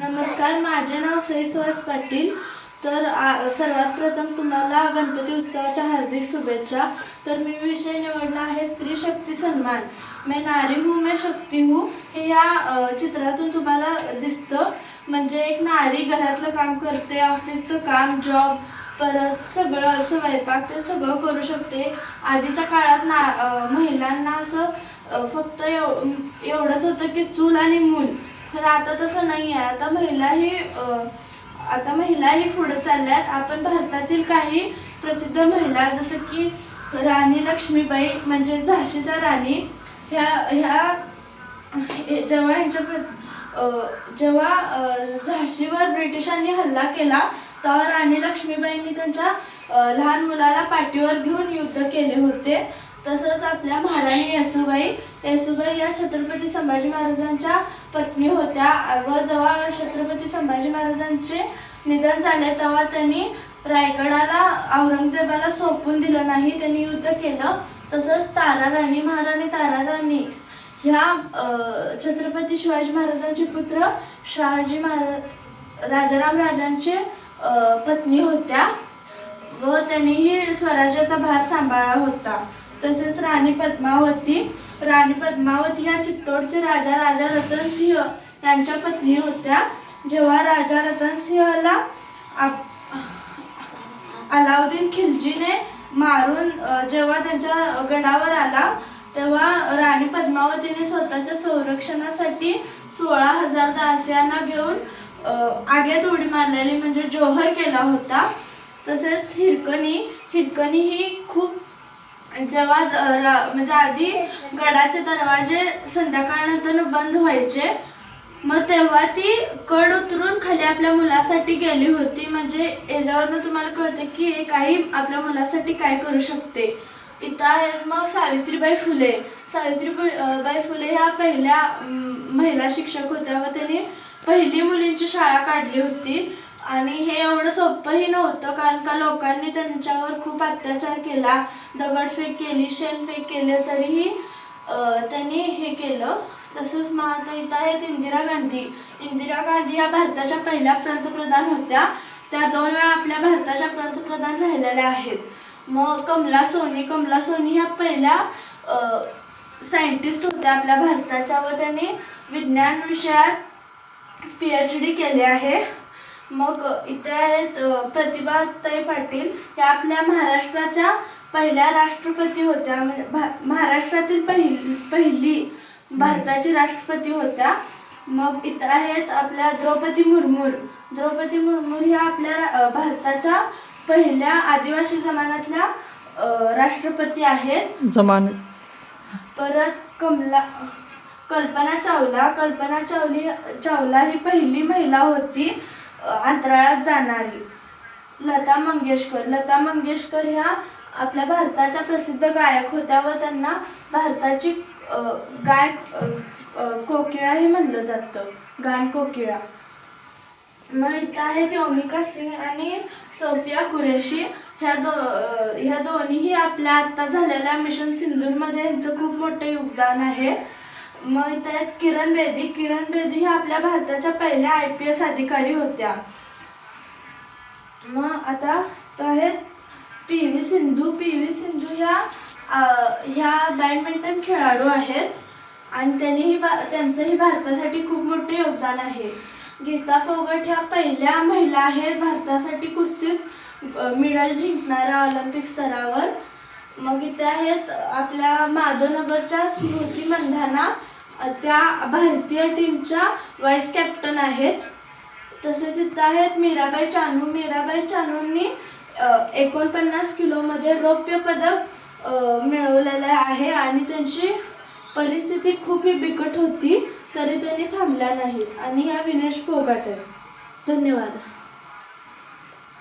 नमस्कार माझे नाव सई सुहास पाटील. तर आ- सर्वात प्रथम तुम्हाला गणपती उत्सवाच्या हार्दिक शुभेच्छा. तर मी विषय निवडला आहे स्त्री शक्ती सन्मान. मैं नारी हूँ मैं शक्ती हूँ. हे या चित्रातून तुम्हाला दिसतं. म्हणजे एक नारी घरातलं काम करते ऑफिसचं काम जॉब परत सगळं स्वयंपाक ते सगळं करू शकते. आधीच्या काळात ना महिलांना असं फक्त एव एवढंच होतं की चूल आणि मूल. खरं आता तसं नाही आहे. आता महिलाही आता महिलाही पुढे चालल्यात. आपण भारतातील काही प्रसिद्ध महिला जसं की राणी लक्ष्मीबाई म्हणजे झाशीच्या राणी ह्या ह्या जेव्हा ह्यांच्या प्र- जेव्हा झाशीवर ब्रिटिशांनी हल्ला केला तेव्हा राणी लक्ष्मीबाईंनी त्यांच्या लहान मुलाला पाठीवर घेऊन युद्ध केले होते. तसंच आपल्या महाराणी येसुबाई येसुबाई या छत्रपती संभाजी महाराजांच्या पत्नी होत्या. व जेव्हा छत्रपती संभाजी महाराजांचे निधन झाले तेव्हा त्यांनी रायगडाला औरंगजेबाला सोपून दिलं नाही. त्यांनी युद्ध केलं. तसंच तारा राणी महाराणी तारा राणी ह्या छत्रपती शिवाजी महाराजांचे पुत्र शहाजी महाराज राजाराम राजांचे पत्नी होत्या. व त्यांनीही स्वराज्याचा भार सांभाळला होता. तसेच राणी पद्मावती राणी पद्मावती ह्या चित्तोडचे राजा राजा रतनसिंह यांच्या पत्नी होत्या. जेव्हा राजा रतनसिंहला आप अलाउद्दीन खिलजीने मारून जेव्हा त्यांच्या गडावर आला तेव्हा राणी पद्मावतीने स्वतःच्या संरक्षणासाठी सोळा हजार दास्यांना घेऊन आगेत उडी मारलेली म्हणजे जोहर केला होता. तसेच हिरकणी हिरकणी ही खूप जेव्हा म्हणजे आधी गडाचे दरवाजे संध्याकाळनंतर बंद व्हायचे मग तेव्हा ती कड उतरून खाली आपल्या मुलासाठी गेली होती. म्हणजे याच्यावरनं तुम्हाला कळते की हे काही आपल्या मुलासाठी काय करू शकते. इथं आहे मग सावित्रीबाई फुले. सावित्रीबाई फुले ह्या पहिल्या महिला शिक्षक होत्या व त्यांनी पहिली मुलींची शाळा काढली होती. आणि हे एवढं सोपंही नव्हतं कारण का लोकांनी त्यांच्यावर खूप अत्याचार केला दगडफेक केली शेणफेक केले तरीही त्यांनी हे केलं. तसंच मग इथं आहेत इंदिरा गांधी. इंदिरा गांधी या भारताच्या पहिल्या पंतप्रधान होत्या. त्या दोन वेळा आपल्या भारताच्या पंतप्रधान राहिलेल्या आहेत. मग कमला सोनी कमला सोनी ह्या पहिल्या सायंटिस्ट होत्या आपल्या भारताच्या. व त्यांनी विज्ञान विषयात पी एच डी केले आहे. मग इथे आहेत प्रतिभाताई पाटील या आपल्या महाराष्ट्राच्या पहिल्या राष्ट्रपती होत्या. म्हणजे भा महाराष्ट्रातील पहिली पहिली भारताची राष्ट्रपती होत्या. मग इथं आहेत आपल्या द्रौपदी मुर्मू. द्रौपदी मुर्मू ह्या आपल्या भारताच्या पहिल्या आदिवासी जमान्यातल्या राष्ट्रपती आहेत. जमान. परत कमला कल्पना चावला. कल्पना चावली चावला ही पहिली महिला होती. अंतराळात जाणारी. लता मंगेशकर. लता मंगेशकर ह्या आपल्या भारताच्या प्रसिद्ध गायक होत्या व त्यांना भारताची गायक कोकिळा हे कोकिळाही म्हणलं जातं. गान कोकिळा. मग इथं आहेत योमिका सिंग आणि सोफिया कुरेशी. ह्या दो ह्या दोन्हीही आपल्या आत्ता झालेल्या मिशन सिंदूरमध्ये यांचं खूप मोठं योगदान आहे. मग त्यात आहेत किरण बेदी किरण बेदी ह्या आपल्या भारताच्या पहिल्या आय पी एस अधिकारी होत्या. मग आता तर आहेत P V Sindhu P V Sindhu ह्या ह्या बॅडमिंटन खेळाडू आहेत. आणि त्यांनीही भा त्यांचंही भारतासाठी खूप मोठे योगदान आहे. गीता फोगट ह्या पहिल्या महिला आहेत. भारतासाठी कुस्तीत मेडल जिंकणाऱ्या ऑलिम्पिक स्तरावर. मग इथे आहेत आपल्या माधवनगरच्या स्मृती मंधाना त्या भारतीय टीमच्या वाईस कॅप्टन आहेत. तसेच इथं आहेत मीराबाई चानू. मीराबाई चानूंनी एकोणपन्नास किलोमध्ये रौप्य पदक मिळवलेलं आहे आणि त्यांची परिस्थिती खूपही बिकट होती तरी त्यांनी थांबल्या नाहीत. आणि ह्या विनेश फोगाट. आहेत धन्यवाद.